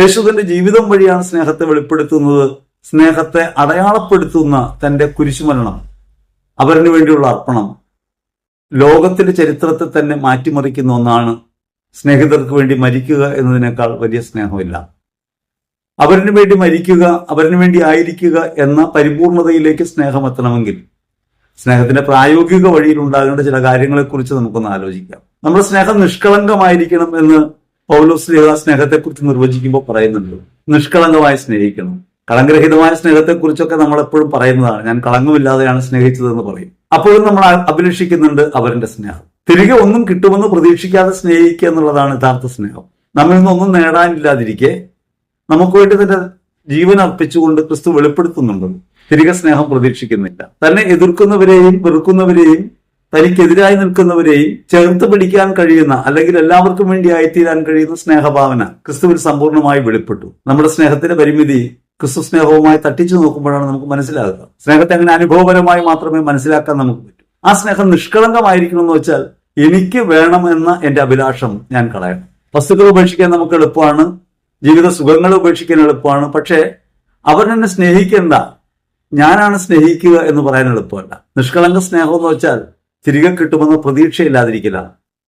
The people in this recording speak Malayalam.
യേശു തന്റെ ജീവിതം വഴിയാണ് സ്നേഹത്തെ വെളിപ്പെടുത്തുന്നത്. സ്നേഹത്തെ അടയാളപ്പെടുത്തുന്ന തന്റെ കുരിശുമരണം. അവരിന് വേണ്ടിയുള്ള അർപ്പണം. ലോകത്തിന്റെ ചരിത്രത്തെ തന്നെ മാറ്റിമറിക്കുന്ന ഒന്നാണ് സ്നേഹിതർക്ക് വേണ്ടി മരിക്കുക എന്നതിനേക്കാൾ വലിയ സ്നേഹമില്ല. അവരിന് വേണ്ടി മരിക്കുക അവരിന് വേണ്ടി ആയിരിക്കുക എന്ന പരിപൂർണതയിലേക്ക് സ്നേഹം എത്തണമെങ്കിൽ സ്നേഹത്തിന്റെ പ്രായോഗിക വഴിയിൽ ഉണ്ടാകേണ്ട ചില കാര്യങ്ങളെക്കുറിച്ച് നമുക്കൊന്ന് ആലോചിക്കാം. നമ്മുടെ സ്നേഹം നിഷ്കളങ്കമായിരിക്കണം എന്ന് പൗലോസ് ലേഖ സ്നേഹത്തെക്കുറിച്ച് നിർവചിക്കുമ്പോൾ പറയുന്നുണ്ട് നിഷ്കളങ്കമായി സ്നേഹിക്കണം. കളങ്കരഹിതമായ സ്നേഹത്തെക്കുറിച്ചൊക്കെ നമ്മൾ എപ്പോഴും പറയുന്നതാണ് ഞാൻ കളങ്കമില്ലാതെയാണ് സ്നേഹിച്ചതെന്ന് പറയും. അപ്പോഴും നമ്മൾ അഭിലഷിക്കുന്നുണ്ട് അവരുടെ സ്നേഹം. തിരികെ ഒന്നും കിട്ടുമെന്ന് പ്രതീക്ഷിക്കാതെ സ്നേഹിക്കുക എന്നുള്ളതാണ് യഥാർത്ഥ സ്നേഹം. നമ്മിൽ നിന്നൊന്നും നേടാനില്ലാതിരിക്കെ നമുക്ക് വേണ്ടി തന്നെ ജീവൻ അർപ്പിച്ചുകൊണ്ട് ക്രിസ്തു വെളിപ്പെടുത്തുന്നുണ്ട്. തിരികെ സ്നേഹം പ്രതീക്ഷിക്കുന്നില്ല. തന്നെ എതിർക്കുന്നവരെയും വെറുക്കുന്നവരെയും തനിക്കെതിരായി നിൽക്കുന്നവരെയും ചേർത്ത് പിടിക്കാൻ കഴിയുന്ന അല്ലെങ്കിൽ എല്ലാവർക്കും വേണ്ടി ആയിത്തീരാൻ കഴിയുന്ന സ്നേഹഭാവന ക്രിസ്തുവിൽ സമ്പൂർണമായി വെളിപ്പെട്ടു. നമ്മുടെ സ്നേഹത്തിന്റെ പരിമിതി ക്രിസ്തു സ്നേഹവുമായി തട്ടിച്ചു നോക്കുമ്പോഴാണ് നമുക്ക് മനസ്സിലാകുക സ്നേഹത്തെ അങ്ങനെ അനുഭവപരമായി മാത്രമേ മനസ്സിലാക്കാൻ നമുക്ക് പറ്റൂ. ആ സ്നേഹം നിഷ്കളങ്കമായിരിക്കണം എന്ന് വെച്ചാൽ എനിക്ക് വേണമെന്ന എന്റെ അഭിലാഷം ഞാൻ കളയണം. വസ്തുക്കൾ ഉപേക്ഷിക്കാൻ നമുക്ക് എളുപ്പമാണ്. ജീവിത സുഖങ്ങൾ ഉപേക്ഷിക്കാൻ എളുപ്പമാണ്. പക്ഷേ അവർ എന്നെ സ്നേഹിക്കേണ്ട ഞാനാണ് സ്നേഹിക്കുക എന്ന് പറയാൻ എളുപ്പമല്ല. നിഷ്കളങ്ക സ്നേഹം എന്ന് വെച്ചാൽ തിരികെ കിട്ടുമെന്ന പ്രതീക്ഷയില്ലാതിരിക്കില്ല